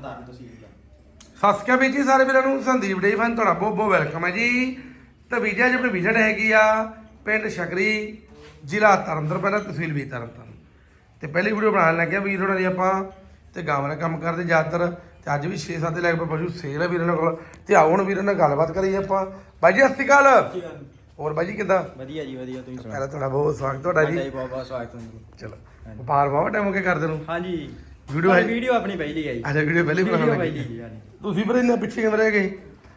ਤਰਨਤਾਰਨ ਤਹਿਸੀਲ ਦਾ ਸਤਿ ਸ਼੍ਰੀ ਅਕਾਲ ਵੀਰ ਜੀ ਸਾਰੇ ਵੀਰਾਂ ਨੂੰ ਸੰਦੀਪ ਡੇ ਫਨ ਤੁਹਾਡਾ ਬਹੁਤ ਬਹੁਤ ਵੈਲਕਮ ਹੈ ਜੀ। ਤੇ ਵੀਜ਼ਾ ਜੀ ਆਪਣੀ ਵਿਜ਼ਿਟ ਹੈਗੀ ਆ ਪਿੰਡ ਸ਼ਕਰੀ ਜ਼ਿਲ੍ਹਾ ਤਰਨਤਾਰਨ ਪਹਿਲਾਂ ਤਹਿਸੀਲ ਵੀ ਤਰਨਤਾਰਨ। ਤੇ ਪਹਿਲੀ ਵੀਡੀਓ ਬਣਾਉਣ ਲੱਗਿਆ ਵੀਰ ਹੋਣਾ ਦੀ ਆਪਾਂ ਤੇ ਗਾਵਾਂ ਦਾ ਕੰਮ ਕਰਦੇ ਜ਼ਿਆਦਾਤਰ। ਤੇ ਅੱਜ ਵੀ 6-7 ਦੇ ਲੈ ਕੇ ਪਸ਼ੂ ਸੇਲ ਹੈ ਵੀਰਾਂ ਨਾਲ ਕੋਲ। ਤੇ ਆਓ ਹੁਣ ਵੀਰਾਂ ਨਾਲ ਗੱਲਬਾਤ ਕਰੀਏ ਆਪਾਂ। ਬਾਈ ਜੀ ਸਤਿ ਸ਼੍ਰੀ ਅਕਾਲ। ਹੋਰ ਬਾਈ ਜੀ ਕਿੱਦਾਂ? ਵਧੀਆ ਜੀ ਵਧੀਆ ਤੁਸੀਂ ਸੁਣਾਓ? ਪਹਿਲਾਂ ਤੁਹਾਡਾ ਬਹੁਤ ਸਵਾਗਤ ਤੁਹਾਡਾ ਜੀ। ਜੀ ਬਹੁਤ ਬਹੁਤ ਸਵਾਗਤ ਹੈ ਜੀ। ਚਲੋ ਵਪਾਰ ਬਹੁਤ ਟਾਈਮ ਹੋ ਗਿਆ ਕਰਦੇ ਨੂੰ। ਹਾਂਜੀ। ਵੀਡੀਓ ਹੈ ਵੀਡੀਓ ਆਪਣੀ ਪਹਿਲੀ ਹੈ ਜੀ ਅੱਛਾ ਵੀਡੀਓ ਪਹਿਲੇ ਵੀਡੀਓ ਬਣਾਉਣ ਪਹਿਲੀ ਜੀ ਹਾਂਜੀ। ਤੁਸੀਂ ਪਰ ਇੰਨਾ ਪਿੱਛੇ ਕਿਵੇਂ ਰਹਿ ਗਏ?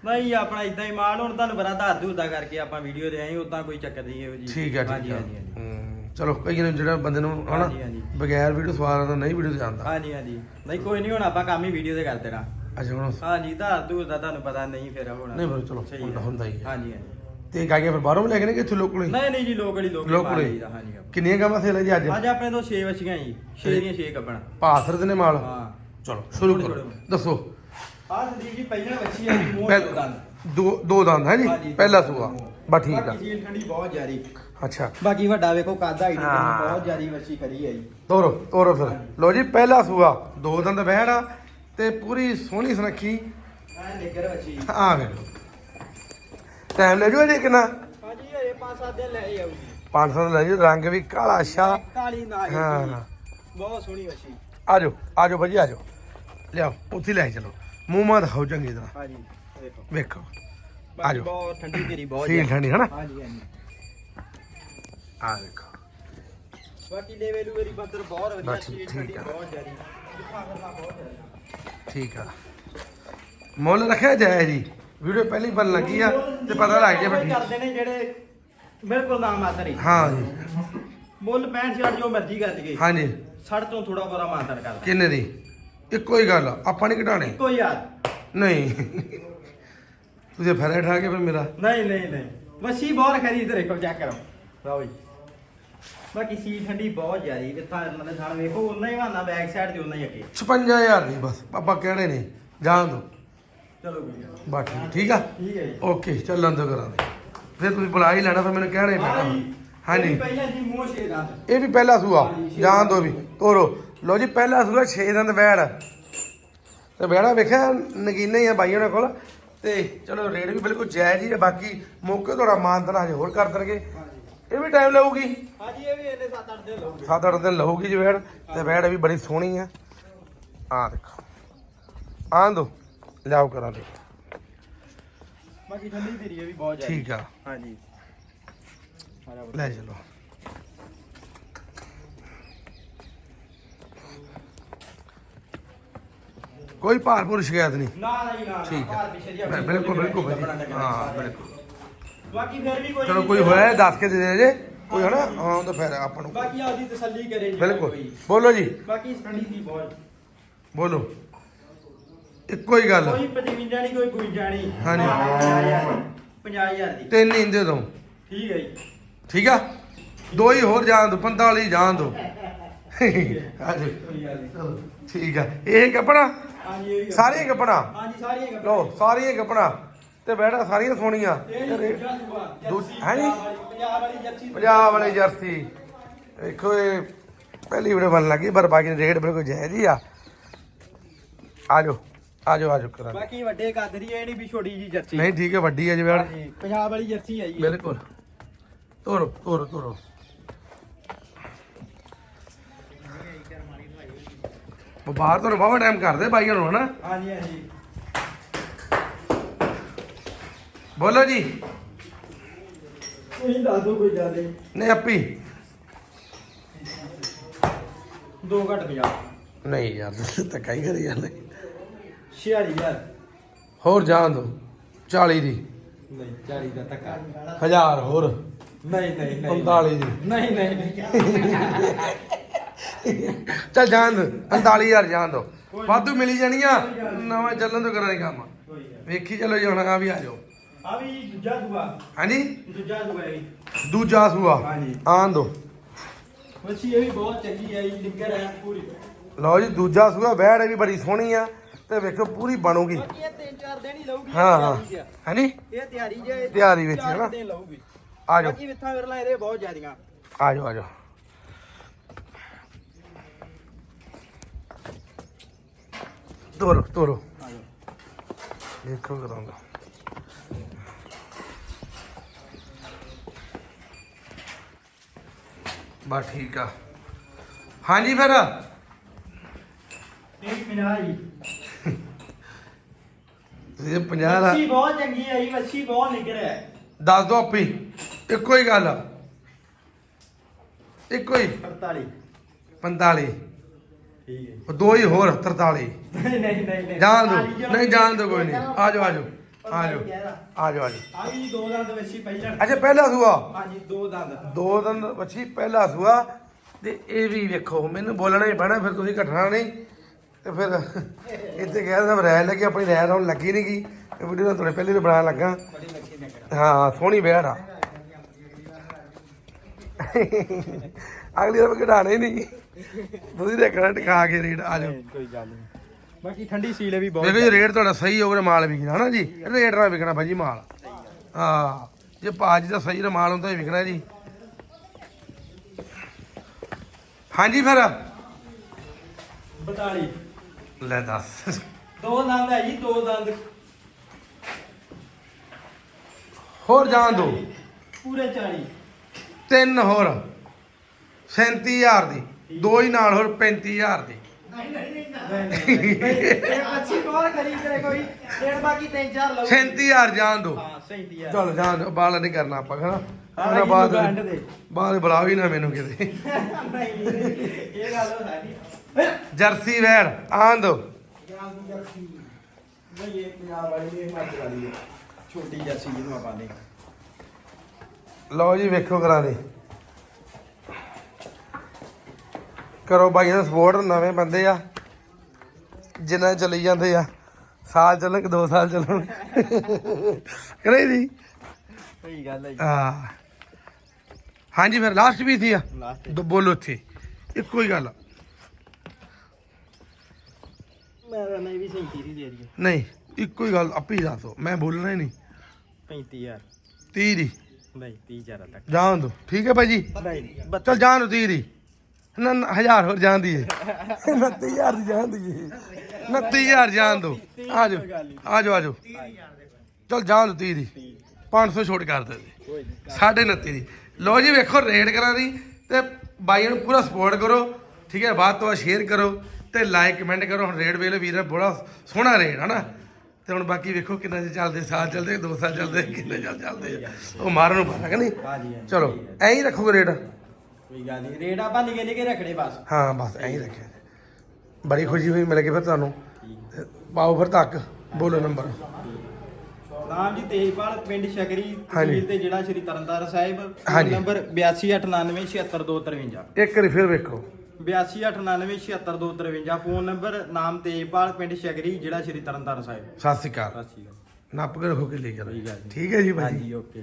ਨਹੀਂ ਆਪਣਾ ਇਦਾਂ ਹੀ ਮਾਲ ਹੁਣ ਤੁਹਾਨੂੰ ਬੜਾ ਧਾਰ ਧੂਰਦਾ ਕਰਕੇ ਆਪਾਂ ਵੀਡੀਓ ਦੇ ਆਏ ਉਦਾਂ ਕੋਈ ਚੱਕਰ ਨਹੀਂ ਇਹੋ ਜੀ। ਠੀਕ ਹੈ ਹਾਂਜੀ ਠੀਕ ਹੈ ਹਾਂਜੀ ਹਾਂਜੀ ਹਮ, ਚਲੋ ਕਈ ਨੂੰ ਜਿਹੜਾ ਬੰਦੇ ਨੂੰ ਹਨਾ ਹਾਂਜੀ, ਹਾਂਜੀ। ਬਗੈਰ ਵੀਡੀਓ ਸਵਾਰ ਦਾ ਨਹੀਂ ਵੀਡੀਓ ਜਾਂਦਾ ਹਾਂਜੀ ਹਾਂਜੀ। ਨਹੀਂ ਕੋਈ ਨਹੀਂ ਹੁਣ ਆਪਾਂ ਕੰਮ ਹੀ ਵੀਡੀਓ ਤੇ ਕਰ ਦੇਣਾ ਅੱਛਾ ਹੁਣ ਹਾਂਜੀ ਧਾਰ ਧੂਰਦਾ ਤੁਹਾਨੂੰ ਪਤਾ ਨਹੀਂ ਫਿਰ ਹੁਣ ਨਹੀਂ ਫਿਰ ਚਲੋ ਸਹੀ ਹੁੰਦਾ ਹੈ। ਹੁੰਦਾ ਹੀ ਹੈ ਹਾਂਜੀ ਹਾਂਜੀ। ਤੇ ਗਾਈਆਂ ਫਿਰ ਬਾਹਰੋਂ ਵੀ ਲੈ ਕੇ ਨੇ ਕਿ ਇੱਥੇ ਲੋਕਲ ਹੀ? ਨਹੀਂ ਨਹੀਂ ਜੀ ਲੋਕਲ ਹੀ ਲੋਕਲ ਹੀ ਲੋਕਲ ਹੀ? ਲਈਦਾ, ਹਾਂਜੀ ਆਪਾਂ। ਕਿੰਨੀਆਂ ਗਾਵਾਂ ਸੇਲ ਹੈ ਜੀ ਅੱਜ? ਅੱਜ ਆਪਣੇ ਤੋਂ 6 ਵਛੀਆਂ ਜੀ 6 ਦੀਆਂ 6 ਕੱਪਣਾ ਪਾਸਰ ਦੇ ਨੇ ਮਾਲ? ਹਾਂ। ਚਲੋ ਸ਼ੁਰੂ ਕਰੋ। ਦੱਸੋ। ਆਹ ਸੰਦੀਪ ਜੀ ਪਹਿਲਾਂ ਵੱਛੀ ਜੀ ਮੋਹ ਪਹਿਲ- ਦੋ ਦੰਦ। ਦੋ ਦੋ ਦੰਦ ਹੈ ਜੀ। ਪਹਿਲਾ ਸੂਆ। ਬਸ ਠੀਕ ਆ। ਬਾਕੀ ਸੀਲ ਠੰਡੀ ਬਹੁਤ ਜ਼ਿਆਦੀ। ਅੱਛਾ। ਬਾਕੀ ਵੱਡਾ ਵੇਖੋ ਕਾਦਾ ਹੀ ਹਾਂ। ਬਹੁਤ ਜ਼ਿਆਦੀ ਵੱਛੀ ਕਰੀ ਹੈ ਜੀ। ਤੋਰੋ ਤੋਰੋ ਫਿਰ। ਲੋ ਜੀ ਪਹਿਲਾ ਸੂਆ। ਦੋ ਦੰਦ ਬਹਿਣਾ ਤੇ ਪੂਰੀ ਸੋਹਣੀ ਸੁਨੱਖੀ ਐ ਨਿੱਗਰ ਵੱਛੀ। ਆ ਵੇਖੋ ਟਾਈਮ ਲੈ ਜੂ ਜੀ ਕਿੰਨਾ? ਹਾਂਜੀ ਇਹ ਪੰਜ ਸੱਤ ਦਿਨ ਲੈ ਆਉ ਜੀ 500 ਲੈ ਜੀ ਰੰਗ ਵੀ ਕਾਲਾ ਅੱਛਾ। ਕਾਲੀ ਨਾ ਹੀ ਹਾਂ। ਬਹੁਤ ਸੋਹਣੀ ਵੱਛੀ। ਆਜੋ ਆਜੋ ਭਾਜੀ ਆਜੋ। ਲਿਆਓ ਉੱਥੇ ਲੈ ਚਲੋ। ਮੂੰਹ ਮਾ ਦਿਖਾਓ ਚੰਗੀ ਤਰ੍ਹਾਂ। ਹਾਂਜੀ ਦੇਖੋ। ਵੇਖੋ। ਆਜੋ। ਬਹੁਤ ਠੰਡੀ ਤੇਰੀ ਬਹੁਤ ਸੀਲ ਠੰਡੀ ਹਨਾ? ਹਾਂਜੀ ਹਾਂਜੀ। ਆ ਵੇਖੋ। ਬਾਕੀ ਲੈਵੇ ਲੂਵੇ ਦੀ ਬੰਦਰ ਬਹੁਤ ਵਧੀਆ ਸੀਲ ਠੰਡੀ। ਬਹੁਤ ਜ਼ਿਆਦਾ। ਠੀਕ ਆ। ਮੁੱਲ ਰੱਖਿਆ ਜਾਏ ਜੀ। ਵੀਡੀਓ ਪਹਿਲੀ ਬਣ ਲੱਗੀ ਆ ਤੇ ਪਤਾ ਲੱਗ ਗਿਆ ਫਿਰ। ਕਰਦੇ ਨੇ ਜਿਹੜੇ ਬਿਲਕੁਲ ਨਾ ਮਾਤਰੀ ਹਾਂ। ਜੀ। ਮੁੱਲ 65 ਛਿਆਟ ਜੋ ਮਰਜ਼ੀ ਕਰ ਦਈਏ ਹਾਂਜੀ ਸੜ ਤੋਂ ਥੋੜਾ ਬੋਰਾ ਮਾਤਰ ਕਰਦਾ। ਕਿੰਨੇ ਦੀ? ਇੱਕੋ ਹੀ ਗੱਲ ਆ, ਆਪਾਂ ਨਹੀਂ ਘਟਾਣੇ ਇੱਕੋ ਯਾਰ ਨਹੀਂ। ਤੁਸੀਂ ਫਰੇ ਠਾ ਕੇ ਫਿਰ ਮੇਰਾ। ਨਹੀਂ ਨਹੀਂ ਨਹੀਂ। ਮੱਛੀ ਬਹੁਤ ਖਰੀ ਇਧਰ ਦੇਖੋ ਚੈੱਕ ਕਰੋ। ਲਓ ਜੀ। ਬਾਕੀ ਸੀ ਠੰਡੀ ਬਹੁਤ ਜ਼ਿਆਦੀ ਕਿੱਥਾ ਮਤਲਬ ਥਾਣ ਵੇਖੋ ਉਨਾ ਹੀ ਬਹਾਨਾ ਬੈਕ ਸਾਈਡ ਤੇ ਉਨਾ ਹੀ ਅੱਗੇ। 56000 ਦੀ ਬਸ ਆਪਾਂ ਕਹਿਣੇ ਨੇ? ਜਾਣ ਦੋ ਚਲੋ ਬਸ ਠੀਕ- ਠੀਕ ਆ? ਠੀਕ ਹੈ ਜੀ। ਓਕੇ ਚੱਲਣ ਦੋ। ਕਰਾਂਗੇ ਫਿਰ ਤੁਸੀਂ ਬੁਲਾ ਹੀ ਲੈਣਾ ਫਿਰ ਮੈਨੂੰ ਕਹਿਣਾ ਹੀ ਪੈਣਾ। ਹਾਂਜੀ। ਪਹਿਲਾਂ ਜੀ ਮੂੰਹ ਛੇ ਦੰਦ। ਇਹ ਵੀ ਪਹਿਲਾ ਸੂਆ। ਛੇ ਜਾਣ ਦੋ ਵੀ। ਤੋਰੋ। ਲੋ ਜੀ ਪਹਿਲਾ ਸੂਆ 6 ਦੰਦ ਬੈੜ ਤੇ ਬੈੜਾ ਵੇਖਿਆ ਨਗੀਨੇ ਹੀ ਆ ਬਾਈਆਂ ਉਹਨਾਂ ਕੋਲ। ਤੇ ਚਲੋ ਰੇਟ ਵੀ ਬਿਲਕੁਲ ਜਾਇਜ਼ ਹੀ ਹੈ ਬਾਕੀ ਮੌਕੇ ਤੁਹਾਡਾ ਮਾਨਤਨ ਹਜੇ ਹੋਰ ਕਰ ਦੇਣਗੇ। ਇਹ ਵੀ ਟਾਈਮ ਲਊਗੀ? ਹਾਂਜੀ ਇਹ ਵੀ ਇਹਨੇ 7-8 ਦਿਨ ਲਊਗੇ। 7-8 ਦਿਨ ਲਊਗੀ ਜੀ ਬੈੜ ਤੇ ਬੈੜ ਵੀ ਬੜੀ ਸੋਹਣੀ ਆ। ਆ ਦੇਖੋ। ਆਂ ਦੋ। ਲਿਆਓ ਕਰਾਂ ਦੇ ਬਾਕੀ ਠੰਡੀ ਤੇਰੀ ਇਹ ਵੀ ਬਹੁਤ ਜ਼ਿਆਦੀ। ਠੀਕ ਆ। ਹਾਂਜੀ। ਲੈ ਚਲੋ। ਕੋਈ ਭਾਰਪੂਰ ਸ਼ਿਕਾਇਤ ਨਹੀਂ। ਨਾ ਨਾ ਜੀ ਨਾ ਠੀਕ ਭਾਰ ਹੈ ਬਿਲਕੁਲ ਬਿਲਕੁਲ। ਕੱਪੜਾ ਹਾਂ। ਬਿਲਕੁਲ। ਬਾਕੀ ਫਿਰ ਵੀ ਕੋਈ ਚਲੋ ਕੋਈ ਹੋਇਆ ਹੈ, ਦੱਸ ਕੇ ਦੇ ਦੇ ਜੇ। ਕੋਈ ਹਨਾ ਹਾਂ ਤਾਂ ਫਿਰ ਆਪਾਂ ਨੂੰ ਬਾਕੀ ਆਪਦੀ ਤਸੱਲੀ ਕਰੇ ਜੀ ਬਿਲਕੁਲ। ਬੋਲੋ ਜੀ। ਬਾਕੀ ਠੰਡੀ ਦੀ ਬਹੁਤ। ਬੋਲੋ। ਇੱਕੋ ਹੀ ਗੱਲ। ਕੋਈ 55 ਨਹੀਂ ਕੋਈ 52 ਨਹੀਂ। ਹਾਂਜੀ। 50000 ਦੀ। ਤਿੰਨ ਹੀ ਦੇ ਦੋ ਠੀਕ ਹੈ ਜੀ। ਠੀਕ ਆ? ਦੋ ਹੀ ਹੋਰ ਜਾਣ ਦੋ 45 ਜਾਣ ਦੋ। ਹਾਂਜੀ। ਕੋਈ ਗੱਲ ਨਹੀਂ। ਚਲੋ ਠੀਕ ਆ। ਇਹ ਕੱਪੜਾ? ਹਾਂਜੀ ਇਹ ਸਾਰੀਆਂ ਕੱਪੜਾ? ਹਾਂਜੀ ਸਾਰੀਆਂ ਲੋ ਸਾਰੀਆਂ ਕੱਪੜਾ। ਤੇ ਬੈਠਾ ਸਾਰੀਆਂ ਸੋਹਣੀਆਂ। ਇਹ ਤੇ ਰੇਟ- ਦੂਜਾ ਸੂਆ, ਦੂ- ਜਰਸੀ ਹੈਂ ਜੀ? ਪੰਜਾਬ ਵਾਲੀ ਜਰਸੀ। ਪੰਜਾਬ ਵਾਲੀ ਜਰਸੀ। ਵੇਖੋ ਇਹ ਪਹਿਲੀ ਵੀਡੀਓ ਬਣ ਲੱਗੀ ਪਰ ਬਾਕੀ ਰੇਟ ਬਿਲਕੁਲ ਜਾਇਜ਼ ਹੀ ਆ। ਆਜੋ ਆਜੋ ਆਜੋ ਕਰਾਂ ਬਾਕੀ ਵੱਡੇ ਕਾਦਰੀ ਇਹ ਨਹੀਂ ਵੀ ਛੋਟੀ ਜੀ ਜਰਸੀ। ਨਹੀਂ ਠੀਕ ਹੈ ਵੱਡੀ ਹੈ ਜੀ ਬੈੜ ਹਾਂਜੀ, ਪੰਜਾਬ ਵਾਲੀ ਜਰਸੀ ਆਈ ਹੈ ਬਿਲਕੁਲ। ਤੋਰੋ ਤੋਰੋ ਤੋਰੋ। ਵਪਾਰ ਤੋਂ ਬਾਵਾ ਟਾਈਮ ਕਰਦੇ ਬਾਈਆਂ ਨੂੰ ਹਨਾ? ਹਾਂਜੀ ਹਾਂਜੀ। ਬੋਲੋ ਜੀ। ਤੁਸੀਂ ਦੱਸ ਦਿਓ ਕੋਈ ਗੱਲ ਨਹੀਂ ਅੱਪੀ ਦੋ ਘੱਟ 50 ਨਹੀਂ ਯਾਰ ਧੱਕਾ ਹੀ ਕਰੀ ਜਾਂਦੇ। 46000 ਹੋਰ ਜਾਣ ਦੋ 40 ਦੀ। ਨਹੀਂ 40 ਦਾ ਧੱਕਾ ਹਜ਼ਾਰ ਹੋਰ। ਨਹੀਂ ਨਹੀਂ ਨਹੀਂ 45 ਦੀ। ਨਹੀਂ। ਨਹੀਂ ਨਹੀਂ ਚੱਲ ਜਾਣ ਦੋ 45000 ਜਾਣ ਦੋ। ਵਾਧੂ ਮਿਲੀ ਜਾਣੀਆਂ। ਨਵਾਂ ਚੱਲਣ ਤੋਂ ਕਰਾਂਗੇ ਕੰਮ। ਵੇਖੀ ਚਲੋ ਜੀ ਹੁਣ ਆ ਵੀ ਆ ਜਾਓ। ਆ ਵੀ ਦੂਜਾ ਸੂਆ। ਹਾਂਜੀ? ਦੂਜਾ ਸੂਆ ਹੈ ਦੂਜਾ ਸੂਆ। ਹਾਂਜੀ। ਆਣ ਦੋ। ਮੱਛੀ ਇਹ ਵੀ ਬਹੁਤ ਚੰਗੀ ਹੈ ਜੀ ਨਿੱਗਰ ਹੈ ਪੂਰੀ। ਲਓ ਜੀ ਦੂਜਾ ਸੂਆ ਵੈੜ ਵੀ ਬੜੀ ਸੋਹਣੀ ਆ। ਤੇ ਵੇਖੋ ਪੂਰੀ ਬਣੂਗੀ। ਬਾਕੀ ਇਹ ਤਿੰਨ ਚਾਰ ਦਿਨ ਹੀ ਲਊਗੀ ਹਾਂ ਹਾਂ। ਤਿਆਰੀ 'ਚ। ਹਾਂਜੀ ਇਹ ਤਿਆਰੀ ਜੇ ਤਿਆਰੀ ਵਿੱਚ ਚਾਰ ਹੈ ਨਾ? ਦਿਨ ਲਊਗੀ। ਆ ਜਾਓ। ਬਾਕੀ ਵਿੱਥਾਂ ਵਿਰਲਾ ਇਹਦੇ ਬਹੁਤ ਜ਼ਿਆਦੀਆਂ। ਆ ਜਾਓ ਆ ਜਾਓ। ਤੋਰੋ ਤੋਰੋ। ਆ ਜਾਓ। ਦੇਖੋ ਕਰਾਂਗਾ ਬਸ ਠੀਕ ਆ। ਹਾਂਜੀ ਫਿਰ। ਇੱਕ ਮਿੰਟ ਜੀ। ਤੁਸੀਂ 50 ਦਾ ਵੱਛੀ ਬਹੁਤ ਚੰਗੀ ਜੀ ਵੱਛੀ ਬਹੁਤ ਨਿਕਰ ਹੈ ਦੱਸ ਦੋ ਆਪੀ। ਇੱਕੋ ਹੀ ਗੱਲ ਆ। ਇੱਕੋ ਹੀ। 48 45 ਠੀਕ ਹੈ। ਉਹ ਦੋ ਹੀ ਹੋਰ 43 ਨਹੀਂ ਨਹੀਂ ਨਹੀਂ ਜਾਣ ਦੋ। ਨਹੀਂ ਜਾਣ ਦੋ ਕੋਈ ਨਹੀਂ ਆ ਜਾਓ ਆ ਜਾਓ ਆ ਜਾਓ। ਆ ਜਾਓ ਆ ਜਾਓ ਆ ਵੀ ਦੋ ਦੰਦ ਵੱਛੀ ਪਹਿਲਾਂ ਅੱਛਾ ਪਹਿਲਾ ਸੂਆ? ਹਾਂਜੀ ਦੋ ਦੰਦ। ਦੋ ਦਿਨ ਵੱਛੀ ਪਹਿਲਾ ਸੂਆ। ਤੇ ਇਹ ਵੀ ਵੇਖੋ ਮੈਨੂੰ ਬੋਲਣਾ ਹੀ ਪੈਣਾ ਫਿਰ ਤੁਸੀਂ ਘਟਣਾ ਨਹੀਂ। ਤੇ ਫਿਰ ਇੱਥੇ ਕਹਿ ਸਭ ਰਹਿ ਲੱਗੀ ਆਪਣੀ ਰਹਿ ਹੁਣ ਲੱਗੀ ਨਹੀਂ ਗਈ ਇਹ ਵੀਡੀਓ ਤਾਂ ਤੁਹਾਡੇ ਪਹਿਲੇ ਤੋਂ ਬਣਾਉਣ ਲੱਗਾ। ਹਾਂ ਸੋਹਣੀ ਬੈੜ ਆ। ਅਗਲੀ ਵਾਰ ਘਟਾਣੇ ਨਹੀਂ ਤੁਸੀਂ ਦੇਖਣਾ ਟਿਕਾ ਕੇ ਰੇਟ ਆ ਜਾਓ। ਕੋਈ ਗੱਲ ਨਹੀਂ। ਬਾਕੀ ਠੰਡੀ ਸੀਲ ਵੀ ਬਹੁਤ ਦੇਖੋ ਰੇਟ ਤੁਹਾਡਾ ਸਹੀ ਹੋਊਗਾ ਮਾਲ ਵਿਕਣਾ ਹਨਾ ਜੀ? ਰੇਟ ਨਾਲ ਵਿਕਣਾ ਭਾਜੀ ਮਾਲ। ਹਾਂ ਜੇ ਭਾਜੀ ਦਾ ਸਹੀ ਮਾਲ ਹੁੰਦਾ ਹੀ ਵਿਕਣਾ ਜੀ। ਹਾਂਜੀ ਫਿਰ। 42 ਲੈ ਦੱਸ। ਦੋ ਦੰਦ ਹੈ ਜੀ ਦੋ ਦੰਦ। ਹੋਰ ਜਾਣ ਦੋ। ਪੂਰੇ 40 ਤਿੰਨ ਹੋਰ। 37000 ਦੀ। ਦੋ ਹੀ ਨਾਲ ਹੋਰ 35000 ਦੀ। ਇਹ ਅੱਛੀ ਬਹੁਤ ਖਰੀ ਕਰੇ ਕੋਈ ਡੇਢ ਬਾਕੀ 3-4 ਲਓ 37000 ਜਾਣ ਦੋ। ਹਾਂ 37 ਚਲ ਜਾਣ ਬਾਲ ਨਹੀਂ ਕਰਨਾ ਆਪਾਂ ਹਨਾ? ਹਾਂ ਬਾਅਦ। ਬਾਅਦ ਬੁਲਾਓ ਹੀ ਨਾ ਮੈਨੂੰ ਕਿਤੇ। ਨਹੀਂ ਇਹ ਗੱਲ ਹੋ ਸਾਡੀ ਜਰਸੀ ਵੈੜ ਆਣ ਦੋ। ਨਹੀਂ ਇਹ ਪੰਜਾਬ ਵਾਲੀ ਇਹ ਹਿਮਾਚਲ ਵਾਲੀ ਹੈ ਛੋਟੀ ਜਰਸੀ ਜਿਹਨੂੰ ਆਪਾਂ ਨੇ ਲਓ ਜੀ ਵੇਖੋ ਕਰਾ ਦੇ। ਕਰੋ ਬਾਈ ਦਾ ਸਪੋਰਟ ਨਵੇਂ ਬੰਦੇ ਆ। ਜਿੰਨਾ ਚੱਲੀ ਜਾਂਦੇ ਆ ਸਾਲ ਚੱਲਣ ਕਿ 2 ਸਾਲ ਚੱਲਣ ਕਰੇ ਜੀ? ਸਹੀ ਗੱਲ ਹੈ ਹਾਂਜੀ ਫਿਰ ਲਾਸਟ ਵੀ ਸੀ ਆ। ਲਾਸਟ ਦੋ ਬੋਲੋ ਇੱਥੇ। ਇੱਕੋ ਹੀ ਗੱਲ। ਮੈਂ ਤਾਂ ਨਹੀਂ ਵੀ 37 ਦੀ ਦੇ ਰਹੀ ਨਹੀਂ ਇੱਕੋ ਹੀ ਗੱਲ ਆਪੇ ਹੀ ਦੱਸੋ ਮੈਂ ਬੋਲਣਾ ਹੀ ਨਹੀਂ। 35000 30 ਦੀ। ਨਹੀਂ 30000 ਤੱਕ। ਜਾਣ ਦੋ। ਠੀਕ ਹੈ ਭਾਈ ਜੀ ਨਹੀਂ ਚਲ ਜਾਣ ਦੋ 30 ਦੀ। ਨਾ ਨਾ, ਹਜ਼ਾਰ ਹੋਰ ਜਾਣ ਦੀ 29000 ਦੀ ਜਾਣ ਦੀ 29000 ਜਾਣ ਦੋ। ਆ ਜਾਓ ਆ ਜਾਓ ਆ ਜਾਓ ਚਲ ਜਾਣ ਦੋ 30 ਦੀ। 500 ਛੋਟ ਕਰ ਦੇ ਜੀ ਸਾਢੇ 29 ਦੀ। ਲੋ ਜੀ ਵੇਖੋ ਰੇਟ ਕਰਾਂ ਦੀ ਤੇ ਬਾਈਆਂ ਨੂੰ ਪੂਰਾ ਸਪੋਰਟ ਕਰੋ। ਠੀਕ ਹੈ ਬਾਅਦ ਤੋਂ ਸ਼ੇਅਰ ਕਰੋ ਤੇ ਲਾਈਕ ਕਮੈਂਟ ਕਰੋ। ਹੁਣ ਰੇਟ ਵੇਲੇ ਵੀਰ ਬੜਾ ਸੋਹਣਾ ਰੇਟ ਹਨਾ? ਤੇ ਹੁਣ ਬਾਕੀ ਵੇਖੋ ਕਿੰਨਾ ਚਿਰ ਚੱਲਦੇ ਸਾਲ ਚੱਲਦੇ ਦੋ ਸਾਲ ਚੱਲਦੇ ਕਿੰਨੇ ਚੱਲ ਚੱਲਦੇ। ਉਹ ਮਾਰਨ ਨੂੰ ਪਤਾ ਕਿ ਨਹੀਂ। ਚਲੋ ਐਂ ਹੀ ਰੱਖੋਗੇ ਰੇਟ। ਕੋਈ ਗੱਲ ਨਹੀਂ ਰੇਟ ਆਪਾਂ ਨਿਕੇ ਨਿਕੇ ਰੱਖਣੇ ਬਸ। ਹਾਂ ਬਸ ਐਂ ਹੀ ਰੱਖਿਆ। ਬੜੀ ਖੁਸ਼ੀ ਹੋਈ ਮਿਲ ਕੇ ਫਿਰ ਤੁਹਾਨੂੰ। ਪਾਓ ਫਿਰ ਤੱਕ ਬੋਲੋ ਨੰਬਰ। ਨਾਮ ਜੀ ਤੇਜਪਾਲ ਪਿੰਡ। ਤਹਿਸੀਲ ਤੇ ਜ਼ਿਲ੍ਹਾ ਸ਼੍ਰੀ ਤਰਨਤਾਰਨ ਸਾਹਿਬ। ਫੋਨ। ਨੰਬਰ 8289976253 ਇੱਕ ਵਾਰੀ ਫਿਰ ਵੇਖੋ। 8289976253 ਫੋਨ ਨੰਬਰ ਨਾਮ ਤੇਜਪਾਲ ਪਿੰਡ ਸ਼ਕਰੀ ਜ਼ਿਲ੍ਹਾ ਸ਼੍ਰੀ ਤਰਨਤਾਰਨ ਸਾਹਿਬ। ਸਤਿ ਸ਼੍ਰੀ ਅਕਾਲ। ਸਤਿ ਸ਼੍ਰੀ ਅਕਾਲ। ਨੱਪ ਕੇ ਰੱਖੋ ਕਿ ਲੈ ਨਹੀਂ। ਠੀਕ ਹੈ ਜੀ ਭਾਈ ਹਾਂਜੀ ਓਕੇ।